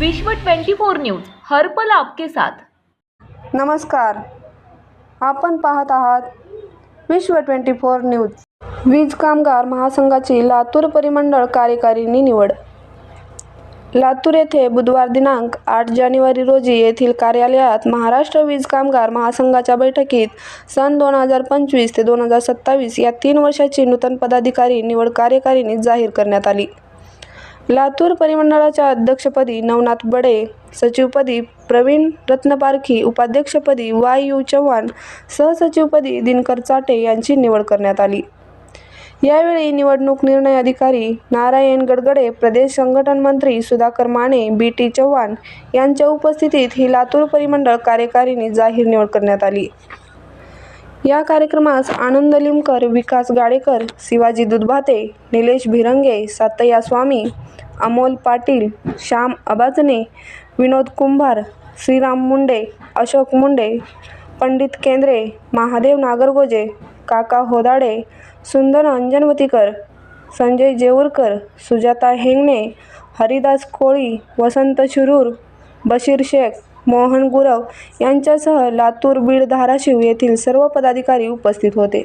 विश्व 24 न्यूज हर पल आपके साथ. नमस्कार. आपण पाहत आहात विश्व ट्वेंटी फोर न्यूज. वीज कामगार महासंघाची लातूर परिमंडळ कार्यकारिणी निवड. लातूर येथे बुधवार दिनांक आठ जानेवारी रोजी येथील कार्यालयात महाराष्ट्र वीज कामगार महासंघाच्या बैठकीत सन दोन हजार पंचवीस ते दोन हजार सत्तावीस या तीन वर्षाची नूतन पदाधिकारी निवड कार्यकारिणी जाहीर करण्यात आली. लातूर परिमंडळाच्या अध्यक्षपदी नवनाथ बडे सचिवपदी प्रवीण रत्नपारखी उपाध्यक्षपदी वाय यू चव्हाण सहसचिवपदी दिनकर चाटे यांची निवड करण्यात आली. यावेळी निवडणूक निर्णय अधिकारी नारायण गडगडे प्रदेश संघटन मंत्री सुधाकर माने बी टी चव्हाण यांच्या उपस्थितीत ही लातूर परिमंडळ कार्यकारिणी जाहीर निवड करण्यात आली. या कार्यक्रमास आनंद लिमकर विकास गाडेकर शिवाजी दुधभाते निलेश भिरंगे सातय्या स्वामी अमोल पाटील श्याम अबाजने विनोद कुंभार श्रीराम मुंडे अशोक मुंडे पंडित केंद्रे महादेव नागरगोजे काका होदाडे सुंदर अंजनवतीकर संजय जेऊरकर सुजाता हेंगणे हरिदास कोळी वसंत शिरूर बशीर शेख मोहन गुरव यांच्यासह लातूर बीड धाराशिव येथील सर्व पदाधिकारी उपस्थित होते.